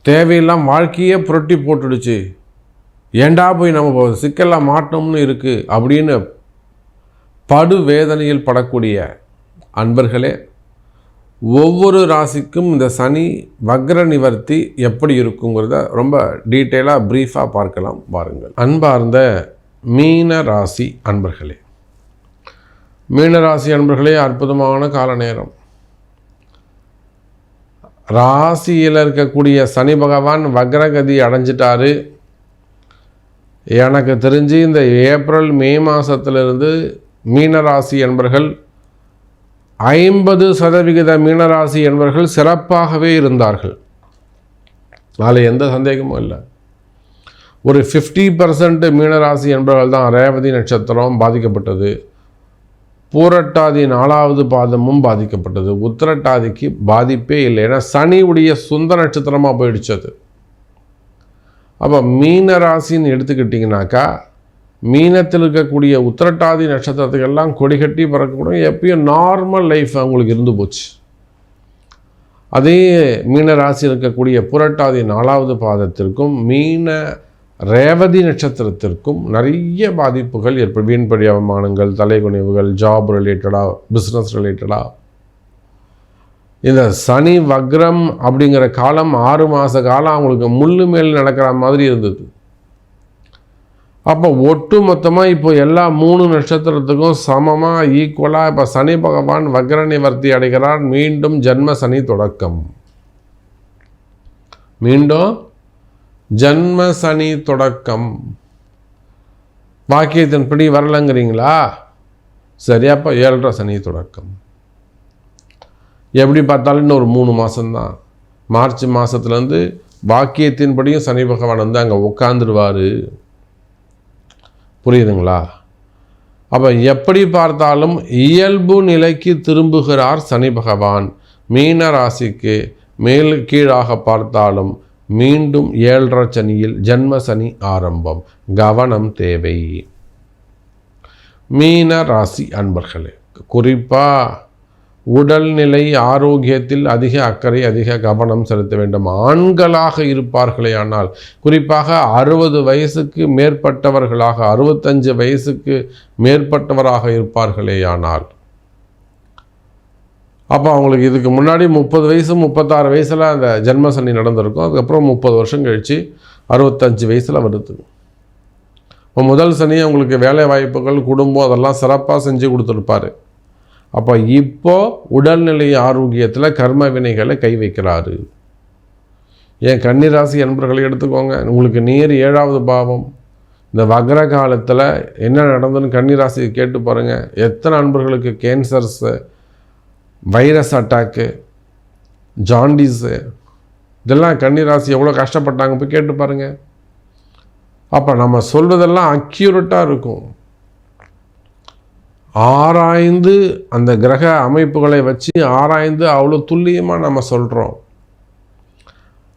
தேவையில்லாம் வாழ்க்கையே புரட்டி போட்டுடுச்சு. ஏண்டா போய் நம்ம சிக்கலாக மாட்டோம்னு இருக்குது அப்படின்னு படு வேதனையில் படக்கூடிய அன்பர்களே ஒவ்வொரு ராசிக்கும் இந்த சனி வக்ர நிவர்த்தி எப்படி இருக்குங்கிறத ரொம்ப டீட்டெயிலாக ப்ரீஃபாக பார்க்கலாம் பாருங்கள் அன்பார்ந்த மீன ராசி அன்பர்களே மீனராசி அன்பர்களே அற்புதமான கால நேரம் ராசியில் இருக்கக்கூடிய சனி பகவான் வக்ரகதி அடைஞ்சிட்டாரு. எனக்கு தெரிஞ்சு இந்த ஏப்ரல் மே மாதத்திலிருந்து மீனராசி என்பர்கள் ஐம்பது சதவிகித மீனராசி என்பர்கள் சிறப்பாகவே இருந்தார்கள். அதில் எந்த சந்தேகமும் இல்லை. ஒரு ஃபிஃப்டி பர்சன்ட் மீனராசி என்பவர்கள் தான் ரேவதி நட்சத்திரம் பாதிக்கப்பட்டது. பூரட்டாதி நாலாவது பாதமும் பாதிக்கப்பட்டது. உத்திரட்டாதிக்கு பாதிப்பே இல்லை. ஏன்னா சனியுடைய சொந்த நட்சத்திரமாக போயிடுச்சு அது. அப்போ மீன ராசின்னு எடுத்துக்கிட்டிங்கனாக்கா மீனத்தில் இருக்கக்கூடிய உத்திரட்டாதி நட்சத்திரத்துக்கெல்லாம் கொடி கட்டி பறக்கக்கூட எப்பயும் நார்மல் லைஃப் அவங்களுக்கு இருந்து போச்சு. அதே மீன ராசி இருக்கக்கூடிய புரட்டாதி நாலாவது பாதத்திற்கும் மீன ரேவதி நட்சத்திரத்திற்கும் நிறைய பாதிப்புகள் ஏற்படும். வீண்படி அவமானங்கள் தலைகுனிவுகள் ஜாப் ரிலேட்டடாக பிஸ்னஸ் ரிலேட்டடாக இந்த சனி வக்ரம் அப்படிங்கிற காலம் ஆறு மாத காலம் அவங்களுக்கு முள்ளு மேல் நடக்கிற மாதிரி இருந்தது. அப்போ ஒட்டு மொத்தமாக இப்போ எல்லா மூணு நட்சத்திரத்துக்கும் சமமாக ஈக்குவலாக இப்போ சனி பகவான் வக்ர நிவர்த்தி அடைகிறார். மீண்டும் ஜன்ம சனி தொடக்கம். மீண்டும் ஜன்ம சனி தொடக்கம். வாக்கியத்தின்படி வரலங்கிறீங்களா? சரி அப்போ ஏழரை சனி தொடக்கம். எப்படி பார்த்தாலும் இன்னும் ஒரு மூணு மாதம்தான் மார்ச் மாதத்துலேருந்து வாக்கியத்தின்படியும் சனி பகவான் வந்து அங்கே உட்காந்துருவார் புரியுதுங்களா? அப்போ எப்படி பார்த்தாலும் இயல்பு நிலைக்கு திரும்புகிறார் சனி பகவான். மீன ராசிக்கு மேல் கீழாக பார்த்தாலும் மீண்டும் ஏழரை சனியில் ஜன்ம சனி ஆரம்பம். கவனம் தேவை. மீன ராசி அன்பர்களே குறிப்பாக உடல்நிலை ஆரோக்கியத்தில் அதிக அக்கறை அதிக கவனம் செலுத்த வேண்டும். ஆண்களாக இருப்பார்களே ஆனால் குறிப்பாக அறுபது வயசுக்கு மேற்பட்டவர்களாக அறுபத்தஞ்சு வயசுக்கு மேற்பட்டவராக இருப்பார்களேயானால் அப்போ அவங்களுக்கு இதுக்கு முன்னாடி முப்பது வயசு முப்பத்தாறு வயசில் அந்த ஜென்மசனி நடந்திருக்கும். அதுக்கப்புறம் முப்பது வருஷம் கழித்து அறுபத்தஞ்சு வயசில் வருது. இப்போ முதல் சனி அவங்களுக்கு வேலை வாய்ப்புகள் குடும்பம் அதெல்லாம் சிறப்பாக செஞ்சு கொடுத்துருப்பாரு. அப்போ இப்போ உடல்நிலை ஆரோக்கியத்தில் கர்ம வினைகளை கை வைக்கிறாரு. ஏன் கன்னிராசி என்பர்களை எடுத்துக்கோங்க. உங்களுக்கு நேர் ஏழாவது பாவம். இந்த வக்ர காலத்தில் என்ன நடந்ததுன்னு கன்னிராசி கேட்டு பாருங்கள் எத்தனை அன்பர்களுக்கு கேன்சர்ஸு வைரஸ் அட்டாக்கு ஜாண்டிஸு இதெல்லாம் கன்னிராசி எவ்வளோ கஷ்டப்பட்டாங்க போய் கேட்டு பாருங்கள் அப்போ நம்ம சொல்வதெல்லாம் அக்யூரட்டாக இருக்கும். ஆராய்ந்து அந்த கிரக அமைப்புகளை வச்சு ஆராய்ந்து அவ்வளோ துல்லியமாக நம்ம சொல்கிறோம்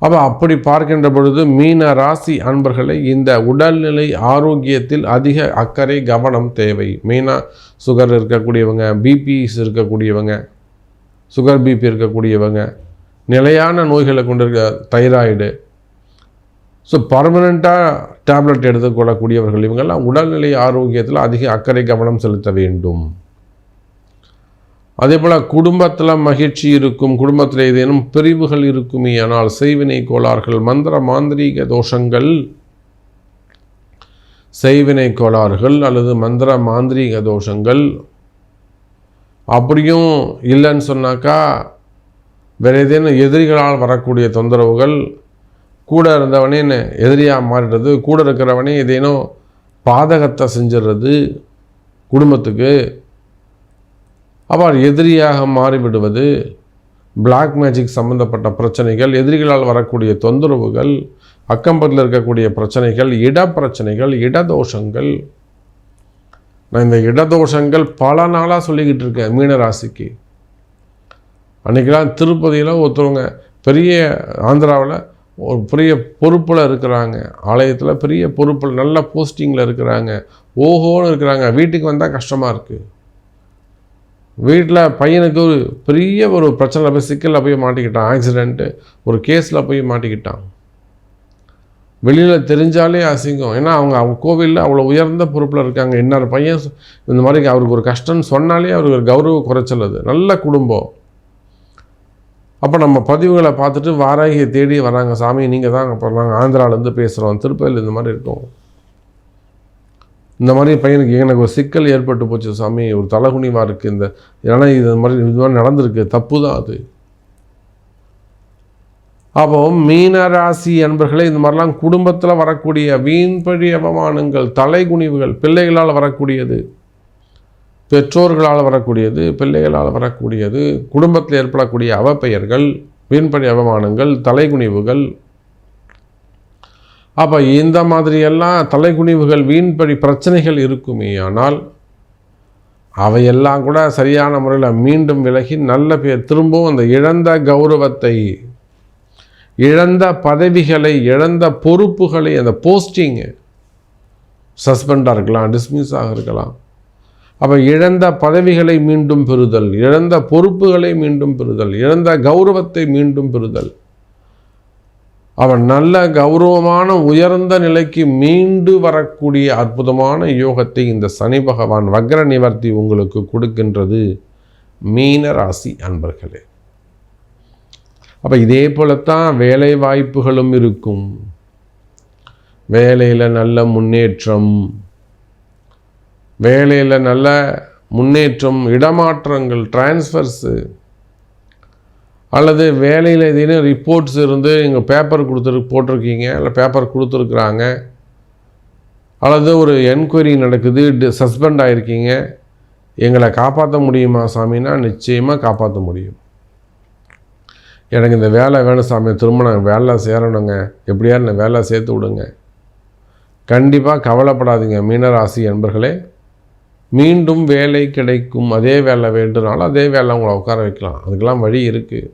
அப்போ அப்படி பார்க்கின்ற பொழுது மீன ராசி அன்பர்களை இந்த உடல்நிலை ஆரோக்கியத்தில் அதிக அக்கறை கவனம் தேவை. மெயினாக சுகர் இருக்கக்கூடியவங்க பிபிஸ் இருக்கக்கூடியவங்க. சுகர் பிபி இருக்கக்கூடியவங்க நிலையான நோய்களை கொண்டிருக்க தைராய்டு. ஸோ பர்மனெண்ட்டாக டேப்லெட் எடுத்துக்கொள்ளக்கூடியவர்கள் இவங்கெல்லாம் உடல்நிலை ஆரோக்கியத்தில் அதிக அக்கறை கவனம் செலுத்த வேண்டும். அதே போல் குடும்பத்தில் மகிழ்ச்சி இருக்கும் குடும்பத்தில் ஏதேனும் பிரிவுகள் இருக்குமே ஆனால் செய்வினை கோளாறுகள் மந்திர மாந்திரீக தோஷங்கள் செய்வினை கோளாறுகள் அல்லது மந்திர மாந்திரீக தோஷங்கள் அப்படியும் இல்லைன்னு சொன்னாக்கா வேறு ஏதேனும் எதிரிகளால் வரக்கூடிய தொந்தரவுகள் கூட இருந்தவனே எதிரியாக மாறிடுறது கூட இருக்கிறவனே ஏதேனும் பாதகத்தை செஞ்சிடுறது குடும்பத்துக்கு. அவர் எதிரியாக மாறிவிடுவது பிளாக் மேஜிக் சம்மந்தப்பட்ட பிரச்சனைகள் எதிரிகளால் வரக்கூடிய தொந்தரவுகள் அக்கம்பத்தில் இருக்கக்கூடிய பிரச்சனைகள் இட பிரச்சனைகள் இடதோஷங்கள் நான் இந்த இடதோஷங்கள் பல நாளாக சொல்லிக்கிட்டு இருக்கேன் மீனராசிக்கு. அன்றைக்கெல்லாம் திருப்பதியில் ஒருத்தவங்க பெரிய ஆந்திராவில் ஒரு பெரிய பொறுப்பில் இருக்கிறாங்க. ஆலயத்தில் பெரிய பொறுப்பில் நல்ல போஸ்டிங்கில் இருக்கிறாங்க. ஓஹோன்னு இருக்கிறாங்க. வீட்டுக்கு வந்தால் கஷ்டமாக இருக்குது வீட்டில் பையனுக்கு ஒரு பெரிய ஒரு பிரச்சனை போய் சிக்கலில் போய் மாட்டிக்கிட்டான். ஆக்சிடெண்ட்டு ஒரு கேஸில் போய் மாட்டிக்கிட்டான். வெளியில் தெரிஞ்சாலே அசிங்கம். ஏன்னா அவங்க அவங்க கோவிலில் அவ்வளோ உயர்ந்த பொறுப்பில் இருக்காங்க. இன்னொரு பையன் இந்த மாதிரி அவருக்கு ஒரு கஷ்டம்னு சொன்னாலே அவருக்கு ஒரு கௌரவ குறைச்சல் அது. நல்ல குடும்பம். அப்போ நம்ம பதிவுகளை பார்த்துட்டு வாராகியை தேடி வராங்க. சாமி நீங்கள் தான் அங்கே நாங்கள் ஆந்திராவிலேருந்து பேசுகிறோம் திருப்பதியில் இந்த மாதிரி இருக்கும். இந்த மாதிரி பையனுக்கு எனக்கு ஒரு சிக்கல் ஏற்பட்டு போச்சு. சாமி ஒரு தலைகுனிவாக இருக்குது இந்த ஏன்னா இது மாதிரி இது மாதிரி நடந்திருக்கு. தப்பு தான் அது. அப்போ மீனராசி அன்பர்களே இந்த மாதிரிலாம் குடும்பத்தில் வரக்கூடிய வீண்பழி அவமானங்கள் தலைகுனிவுகள் பிள்ளைகளால் வரக்கூடியது பெற்றோர்களால் வரக்கூடியது பிள்ளைகளால் வரக்கூடியது குடும்பத்தில் ஏற்படக்கூடிய அவப்பெயர்கள் வீண்பழி அவமானங்கள் தலைகுனிவுகள். அப்போ இந்த மாதிரியெல்லாம் தலைகுனிவுகள் வீண்பழி பிரச்சனைகள் இருக்குமே ஆனால் அவையெல்லாம் கூட சரியான முறையில் மீண்டும் விலகி நல்ல பேர் திரும்பவும் அந்த இழந்த கௌரவத்தை இழந்த பதவிகளை இழந்த பொறுப்புகளை அந்த போஸ்டிங்கு சஸ்பெண்டாக இருக்கலாம் டிஸ்மிஸாக இருக்கலாம். அப்போ இழந்த பதவிகளை மீண்டும் பெறுதல் இழந்த பொறுப்புகளை மீண்டும் பெறுதல் இழந்த கௌரவத்தை மீண்டும் பெறுதல். அவன் நல்ல கௌரவமான உயர்ந்த நிலைக்கு மீண்டு வரக்கூடிய அற்புதமான யோகத்தை இந்த சனி பகவான் வக்ர நிவர்த்தி உங்களுக்கு கொடுக்கின்றது மீன ராசி அன்பர்களே. அப்போ இதே போலத்தான் வேலை வாய்ப்புகளும் இருக்கும். வேலையில் நல்ல முன்னேற்றம். வேலையில் நல்ல முன்னேற்றம் இடமாற்றங்கள் டிரான்ஸ்ஃபர்ஸு அல்லது வேலையில் எதுவும் ரிப்போர்ட்ஸ் இருந்து எங்கள் பேப்பர் கொடுத்துரு போட்டிருக்கீங்க இல்லை பேப்பர் கொடுத்துருக்குறாங்க. அல்லது ஒரு என்கொயரி நடக்குது சஸ்பெண்ட் ஆகிருக்கீங்க எங்களை காப்பாற்ற முடியுமா சாமின்னா நிச்சயமாக காப்பாற்ற முடியும். எனக்கு இந்த வேலை வேணும் சாமி திருமணம் வேலை சேரணுங்க. எப்படியா இந்த வேலை சேர்த்து விடுங்க. கண்டிப்பாக கவலைப்படாதீங்க மீனராசி என்பர்களே. மீண்டும் வேலை கிடைக்கும் அதே வேலை வேண்டுனாலும் அதே வேலை உங்களை உட்கார வைக்கலாம். அதுக்கெல்லாம் வழி இருக்குது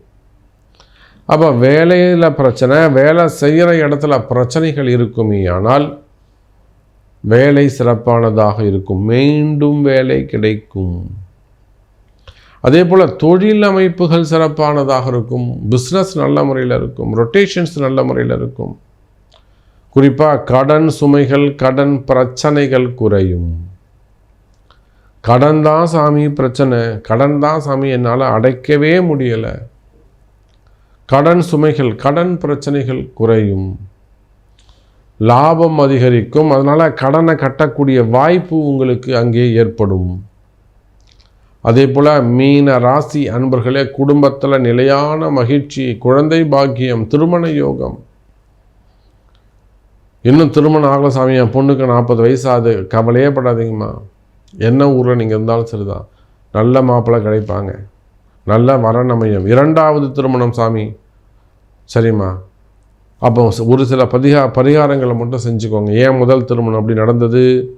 அப்போ வேலையில் பிரச்சனை வேலை செய்கிற இடத்துல பிரச்சனைகள் இருக்குமே ஆனால் வேலை சிறப்பானதாக இருக்கும். மீண்டும் வேலை கிடைக்கும். அதே போல் தொழில் அமைப்புகள் சிறப்பானதாக இருக்கும் பிஸ்னஸ் நல்ல முறையில் இருக்கும் ரொட்டேஷன்ஸ் நல்ல முறையில் இருக்கும். குறிப்பாக கடன் சுமைகள் கடன் பிரச்சனைகள் குறையும். கடன் தான் சாமி பிரச்சனை கடன் தான் சாமி என்னால் அடைக்கவே முடியலை. கடன் சுமைகள் கடன் பிரச்சனைகள் குறையும். லாபம் அதிகரிக்கும் அதனால் கடனை கட்டக்கூடிய வாய்ப்பு உங்களுக்கு அங்கே ஏற்படும். அதே போல் மீன ராசி அன்பர்களே குடும்பத்தில் நிலையான மகிழ்ச்சி குழந்தை பாக்கியம் திருமண யோகம். இன்னும் திருமணம் ஆகல சாமி என் பொண்ணுக்கு நாற்பது வயசு ஆகுது கவலையே படாதீங்கம்மா. என்ன ஊரில் நீங்கள் இருந்தாலும் சரிதான். நல்ல மாப்பிள்ளை கிடைப்பாங்க. நல்ல வரணமயம் இரண்டாவது திருமணம் சாமி. சரிம்மா. அப்போ ஒரு சில பதிகா பரிகாரங்களை மட்டும் செஞ்சுக்கோங்க. ஏன் முதல் திருமணம் அப்படி நடந்தது?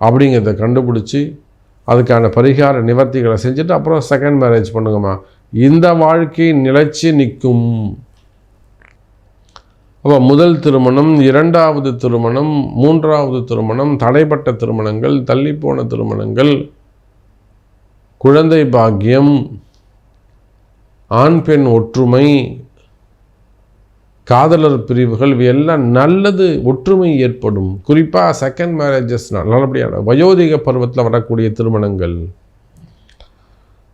அப்படிங்கிறத கண்டுபிடிச்சி அதுக்கான பரிகார நிவர்த்திகளை செஞ்சுட்டு அப்புறம் செகண்ட் மேரேஜ் பண்ணுங்கம்மா. இந்த வாழ்க்கை நிலைச்சி நிற்கும். அப்போ முதல் திருமணம் இரண்டாவது திருமணம் மூன்றாவது திருமணம் தடைப்பட்ட திருமணங்கள் தள்ளிப்போன திருமணங்கள் குழந்தை பாக்கியம் ஆண் பெண் ஒற்றுமை காதலர் பிரிவுகள் இவையெல்லாம் நல்லது ஒற்றுமை ஏற்படும். குறிப்பாக செகண்ட் மேரேஜஸ் நல்லபடியான வயோதிக பருவத்தில் வரக்கூடிய திருமணங்கள்.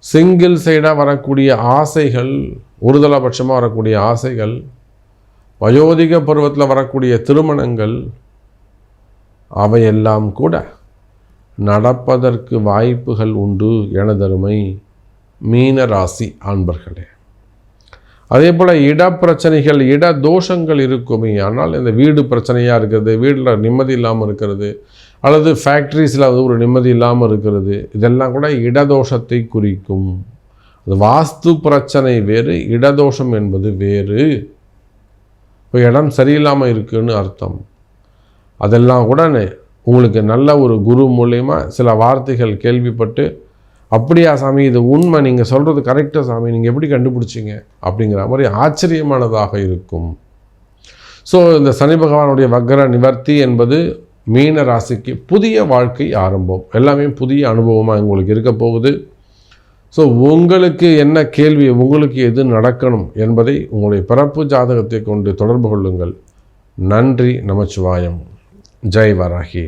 சிங்கிள் சைடாக வரக்கூடிய ஆசைகள் ஒருதலபட்சமாக வரக்கூடிய ஆசைகள். வயோதிக பருவத்தில் வரக்கூடிய திருமணங்கள் அவையெல்லாம் கூட நடப்பதற்கு வாய்ப்புகள் உண்டு எனதருமை மீன ராசி ஆண்பர்களே அதே போல் இட பிரச்சனைகள் இட தோஷங்கள் இருக்குமே. ஆனால் இந்த வீடு பிரச்சனையாக இருக்கிறது வீட்டில் நிம்மதி இல்லாமல் இருக்கிறது அல்லது ஃபேக்ட்ரிஸில் அது ஒரு நிம்மதி இல்லாமல் இருக்கிறது இதெல்லாம் கூட இடதோஷத்தை குறிக்கும். அது வாஸ்து பிரச்சனை வேறு இடதோஷம் என்பது வேறு. இப்போ இடம் சரியில்லாமல் இருக்குன்னு அர்த்தம். அதெல்லாம் கூட உங்களுக்கு நல்ல ஒரு குரு மூலயமா சில வார்த்தைகள் கேள்விப்பட்டு அப்படியா சாமி இது உண்மை. நீங்கள் சொல்கிறது கரெக்டாக சாமி. நீங்கள் எப்படி கண்டுபிடிச்சிங்க? அப்படிங்கிற மாதிரி ஆச்சரியமானதாக இருக்கும். ஸோ இந்த சனி பகவானுடைய வக்கர நிவர்த்தி என்பது மீன ராசிக்கு புதிய வாழ்க்கை ஆரம்பம். எல்லாமே புதிய அனுபவமாக உங்களுக்கு இருக்க போகுது. ஸோ உங்களுக்கு என்ன கேள்வி உங்களுக்கு எது நடக்கணும் என்பதை உங்களுடைய பிறப்பு ஜாதகத்தை கொண்டு தொடர்பு கொள்ளுங்கள். நன்றி நமச்சிவாயம். ஜெய் வராகி.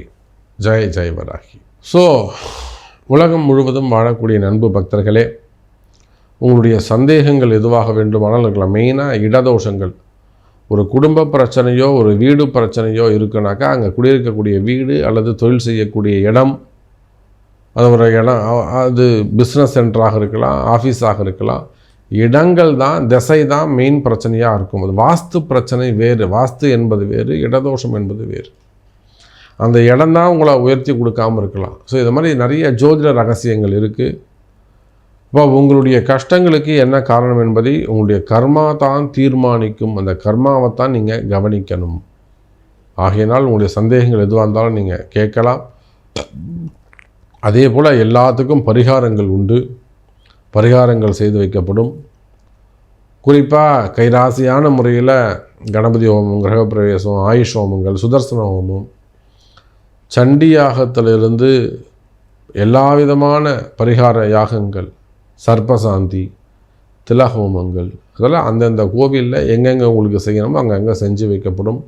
ஜெய் ஜெய் வராகி. ஸோ உலகம் முழுவதும் வாழக்கூடிய நண்பு பக்தர்களே உங்களுடைய சந்தேகங்கள் எதுவாக வேண்டுமானால் இருக்கலாம். மெயினாக இடதோஷங்கள். ஒரு குடும்ப பிரச்சனையோ ஒரு வீடு பிரச்சனையோ இருக்குனாக்கா அங்கே குடியிருக்கக்கூடிய வீடு அல்லது தொழில் செய்யக்கூடிய இடம் அது ஒரு இடம் அது பிஸ்னஸ் சென்டராக இருக்கலாம் ஆஃபீஸாக இருக்கலாம். இடங்கள் தான் திசை தான் மெயின் பிரச்சனையாக இருக்கும். அது வாஸ்து பிரச்சனை வேறு. வாஸ்து என்பது வேறு இடதோஷம் என்பது வேறு. அந்த இடம் தான் உங்களை உயர்த்தி கொடுக்காமல் இருக்கலாம். ஸோ இது மாதிரி நிறைய ஜோதிட ரகசியங்கள் இருக்குது இப்போ உங்களுடைய கஷ்டங்களுக்கு என்ன காரணம் என்பதை உங்களுடைய கர்மா தான் தீர்மானிக்கும். அந்த கர்மாவை தான் நீங்கள் கவனிக்கணும். ஆகையினால் உங்களுடைய சந்தேகங்கள் எதுவாக இருந்தாலும் நீங்கள் கேட்கலாம். அதே போல் எல்லாத்துக்கும் பரிகாரங்கள் உண்டு. பரிகாரங்கள் செய்து வைக்கப்படும். குறிப்பாக கைராசியான முறையில் கணபதி ஹோமம் கிரகப்பிரவேசம் ஆயுஷ் ஹோமங்கள் சுதர்சன ஹோமம் சண்டி யாகத்திலிருந்து எல்லா விதமான பரிகார யாகங்கள் சர்ப்பசாந்தி திலஹோமங்கள் அதெல்லாம் அந்தந்த கோவிலில் எங்கெங்கே உங்களுக்கு செய்யணுமோ அங்கங்கே செஞ்சு வைக்கப்படும்.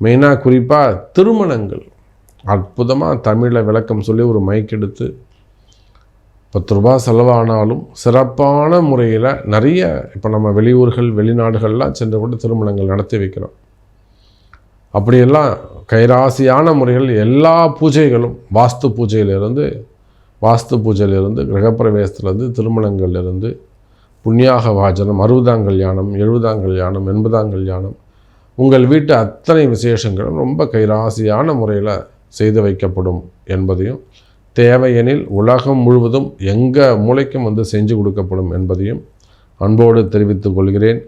மெயினாக குறிப்பாக திருமணங்கள். அற்புதமாக தமிழில் விளக்கம் சொல்லி ஒரு மைக் எடுத்து பத்து ரூபா செலவானாலும் சிறப்பான முறையில் நிறைய இப்போ நம்ம வெளியூர்கள் வெளிநாடுகள்லாம் சென்று கூட திருமணங்கள் நடத்தி வைக்கிறோம். அப்படியெல்லாம் கைராசியான முறைகள் எல்லா பூஜைகளும் வாஸ்து பூஜையிலிருந்து வாஸ்து பூஜையிலிருந்து கிரகப்பிரவேசத்திலிருந்து திருமணங்கள்லேருந்து புண்ணியாக வாஜனம் அறுபதாம் கல்யாணம் எழுபதாம் கல்யாணம் எண்பதாம் கல்யாணம் உங்கள் வீட்டு அத்தனை விசேஷங்களும் ரொம்ப கைராசியான முறையில் செய்து வைக்கப்படும் என்பதையும் தேவையெனில் உலகம் முழுவதும் எங்கள் மூளைக்கும் வந்து செஞ்சு கொடுக்கப்படும் என்பதையும் அன்போடு தெரிவித்துக் கொள்கிறேன்.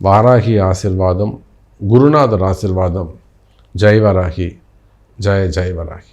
வாராகி ஆசிர்வாதம் குருநாதர் ஆசிர்வாதம் ஜெய் வராகி ஜெய ஜெய் வராகி